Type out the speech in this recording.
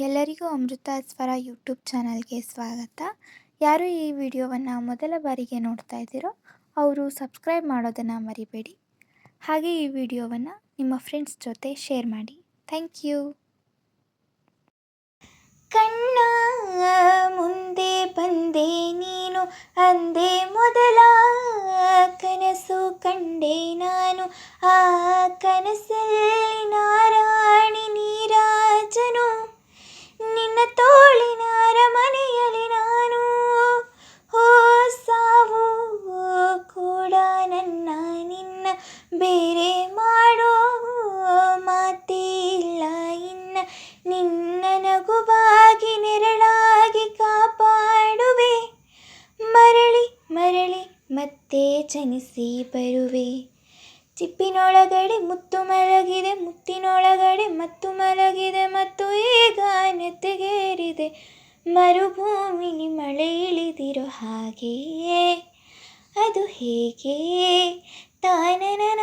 ಎಲ್ಲರಿಗೂ ಅಮೃತ ಸ್ವರ ಯೂಟ್ಯೂಬ್ ಚಾನಲ್ಗೆ ಸ್ವಾಗತ. ಯಾರು ಈ ವಿಡಿಯೋವನ್ನು ಮೊದಲ ಬಾರಿಗೆ ನೋಡ್ತಾ ಇದ್ದೀರೋ ಅವರು ಸಬ್ಸ್ಕ್ರೈಬ್ ಮಾಡೋದನ್ನು ಮರಿಬೇಡಿ. ಹಾಗೆ ಈ ವಿಡಿಯೋವನ್ನು ನಿಮ್ಮ ಫ್ರೆಂಡ್ಸ್ ಜೊತೆ ಶೇರ್ ಮಾಡಿ. Thank you. ಕಣ್ಣ ಮುಂದೆ ಬಂದೆ ನೀನು, ಅಂದೆ ಮೊದಲ ಕನಸು ಕಂಡೆ ನಾನು. ಆ ಕನಸಲ್ಲಿ ನಾರಾಣಿ ಬೇರೆ ಮಾಡೋ ಮಾತೇ ಇಲ್ಲ ಇನ್ನ ನಿನ್ನ ನಗುವಾಗಿ ನೆರಳಾಗಿ ಕಾಪಾಡುವೆ. ಮರಳಿ ಮರಳಿ ಮತ್ತೆ ಜನಿಸಿ ಬರುವೆ. ಚಿಪ್ಪಿನೊಳಗಡೆ ಮುತ್ತು ಮಲಗಿದೆ, ಮುತ್ತಿನೊಳಗಡೆ ಮತ್ತು ಮಲಗಿದೆ, ಮತ್ತು ಈಗ ನೆತ್ತಿಗೇರಿದೆ. ಮರುಭೂಮಿ ಮಳೆ ಇಳಿದಿರೋ ಹಾಗೆಯೇ. ಅದು ಹೇಗೆ? ತಾನನನ